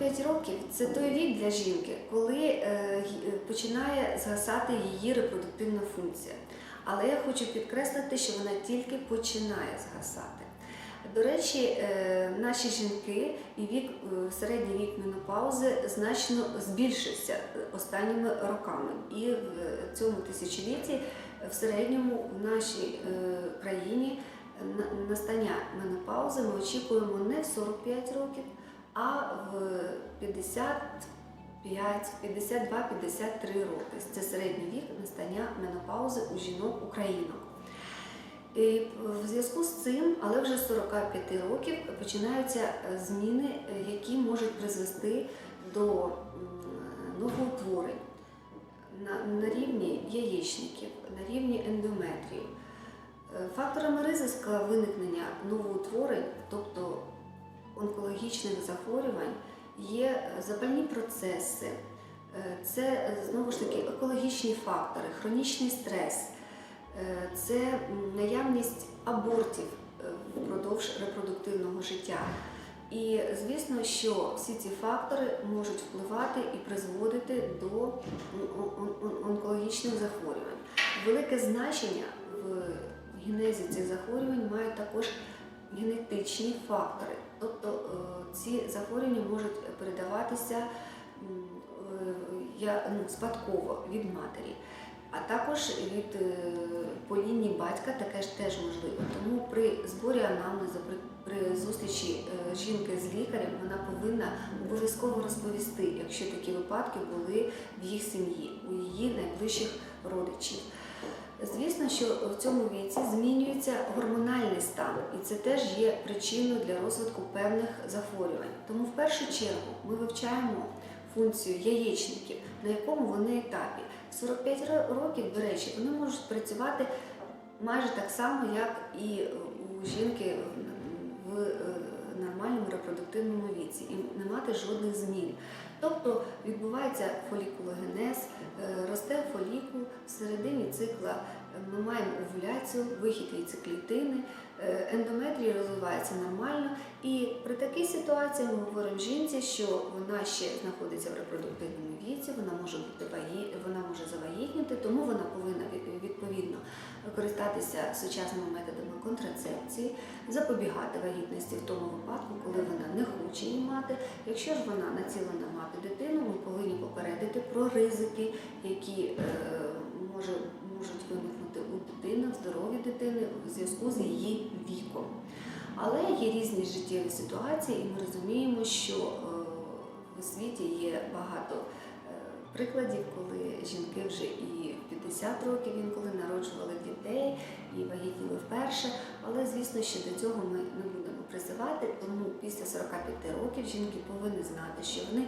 45 років це той вік для жінки, коли е, е, починає згасати її репродуктивна функція. Але я хочу підкреслити, що вона тільки починає згасати. До речі, е, наші жінки і вік, середній вік менопаузи значно збільшився останніми роками. І в цьому тисячолітті в середньому в нашій країні на- настання менопаузи ми очікуємо не в 45 років, а в 55, 52, 53 роки. Це середній вік настання менопаузи у жінок українок. І в зв'язку з цим, але вже з 45 років починаються зміни, які можуть призвести до новоутворень на, на рівні яєчників, на рівні ендометрію. Е, Факторами ризика виникнення новоутворень, тобто онкологічних захворювань, є запальні процеси, е, це знову ж таки екологічні фактори, хронічний стрес, е, це наявність абортів е, впродовж репродуктивного життя. І звісно, що всі ці фактори можуть впливати і призводити до он- он- он- онкологічних захворювань. Велике значення в генезі цих захворювань мають також генетичні фактори. Тобто е, ці захворювання можуть передаватися е, ну, спадково від матері, а також від е, по лінії батька таке ж теж можливо. Тому при зборі анамнезу, при, зустрічі жінки з лікарем, вона повинна обов'язково розповісти, якщо такі випадки були в їх сім'ї, у її найближчих родичів. Звісно, що в цьому віці змінюється гормональний це теж є причиною для розвитку певних захворювань. Тому в першу чергу ми вивчаємо функцію яєчників, на якому вони етапі. 45 років, до речі, вони можуть працювати майже так само, як і у жінки в е, нормальному репродуктивному віці, і не мати жодних змін. Тобто відбувається фолікулогенез, е, росте фолікул, в середині цикла ми маємо овуляцію, вихід яйцеклітини, е, ендометрій розвивається нормально. І при такій ситуації ми говоримо жінці, що вона ще знаходиться в репродуктивному віці, вона може бути вона може завагітніти, тому вона повинна відповідно користатися сучасними методами контрацепції, запобігати вагітності в тому випадку, коли вона не хоче її мати. Якщо ж вона націлена мати дитину, ми повинні попередити про ризики, які зв'язку з її віком. Але є різні життєві ситуації, і ми розуміємо, що е, в світі є багато е, прикладів, коли жінки вже і в 50 років інколи народжували дітей і вагітніли вперше. Але звісно, що до цього ми не будемо призивати, тому після 45 років жінки повинні знати, що вони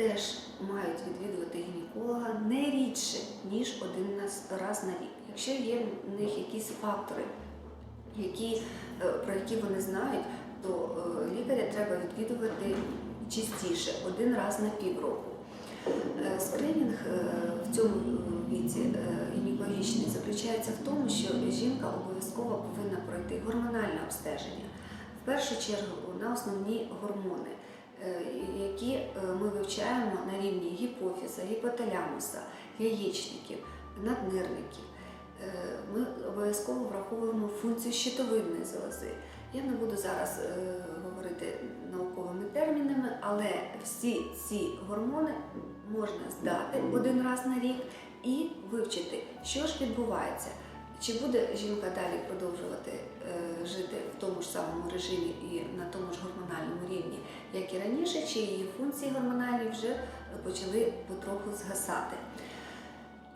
теж мають відвідувати гінеколога не рідше, ніж один раз на рік. Якщо є в них якісь фактори, які, е, про які вони знають, то е, лікаря треба відвідувати частіше, один раз на півроку. Е, Скринінг в цьому віці гінекологічний заключається в тому, що жінка обов'язково повинна пройти гормональне обстеження. В першу чергу на основні гормони, які е, ми вивчаємо на рівні гіпофіза, гіпоталямуса, яєчників, наднирників. Е, Ми обов'язково враховуємо функцію щитовидної залози. Я не буду зараз е, говорити науковими термінами, але всі ці гормони можна здати один раз на рік і вивчити, що ж відбувається. Чи буде жінка далі продовжувати е, жити в тому ж самому режимі і на тому ж гормональному рівні, як і раніше, чи її функції гормональні вже почали потроху згасати.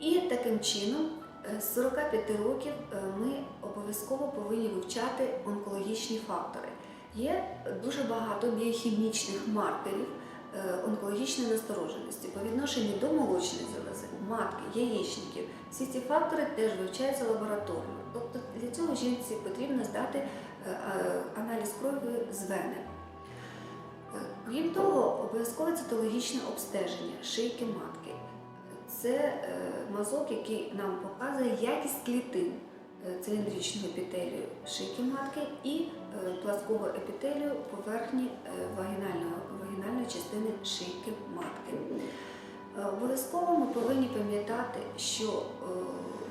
І таким чином е, з 45 років е, ми обов'язково повинні вивчати онкологічні фактори. Є дуже багато біохімічних маркерів онкологічної настороженості по відношенню до молочної залози, матки, яєчників. Всі ці фактори теж вивчаються лабораторно. Тобто для цього жінці потрібно здати е, е, аналіз крові з вени. Е, Крім того, обов'язкове цитологічне обстеження шийки матки. Це е, мазок, який нам показує якість клітин е, циліндричного епітелію шийки матки і е, плаского епітелію поверхні е, вагінального, вагінальної частини шийки матки. Е, Обов'язково ми повинні пам'ятати, що е,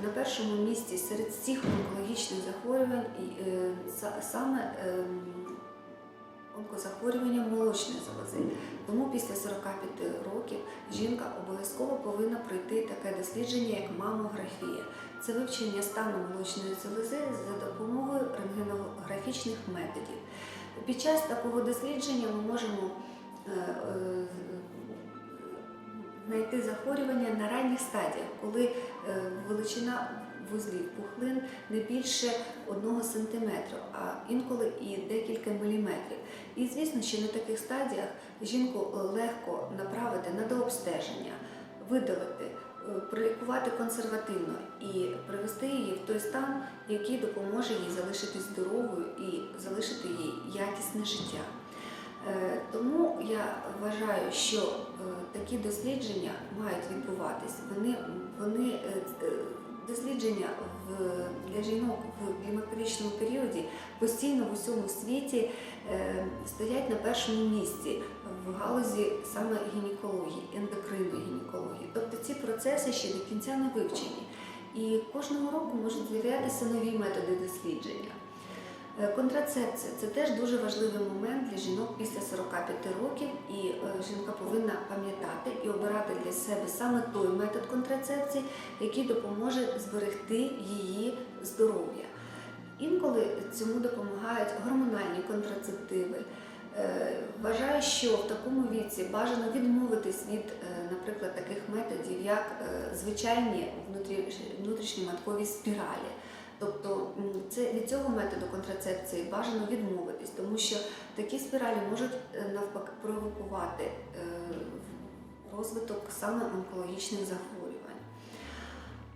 на першому місці серед всіх онкологічних захворювань е, са- саме ем, онкозахворювання молочної залози. Тому після 45 років жінка обов'язково повинна пройти таке дослідження, як мамографія. Це вивчення стану молочної залози за допомогою рентгенографічних методів. Під час такого дослідження ми можемо знайти захворювання на ранніх стадіях, коли е, величина вузлів пухлин не більше 1 см, а інколи і декілька міліметрів. І звісно, що на таких стадіях жінку е, легко направити на дообстеження, видалити, е, пролікувати консервативно і привести її в той стан, який допоможе їй залишитись здоровою і залишити їй якісне життя. Е, Тому я вважаю, що е, такі дослідження мають відбуватись. Вони, вони е, дослідження в, для жінок в клімактеричному періоді постійно в усьому світі стоять на першому місці в галузі саме гінекології, ендокринної гінекології. Тобто ці процеси ще до кінця не вивчені. І кожного року можуть з'являтися нові методи дослідження. Е, Контрацепція це теж дуже важливий момент для жінок після 45 років, і е, жінка повинна пам'ятати і обирати для себе саме той метод контрацепції, який допоможе зберегти її здоров'я. Інколи цьому допомагають гормональні контрацептиви. Е, Вважаю, що в такому віці бажано відмовитись від, наприклад, таких методів, як звичайні внутрі- внутрішньоматкові спіралі. Тобто це від цього методу контрацепції бажано відмовитись, тому що такі спіралі можуть е, навпаки провокувати е, розвиток саме онкологічних захворювань.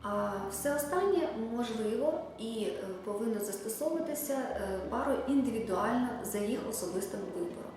А все останнє можливо і е, повинно застосовуватися парою індивідуально за їх особистим вибором.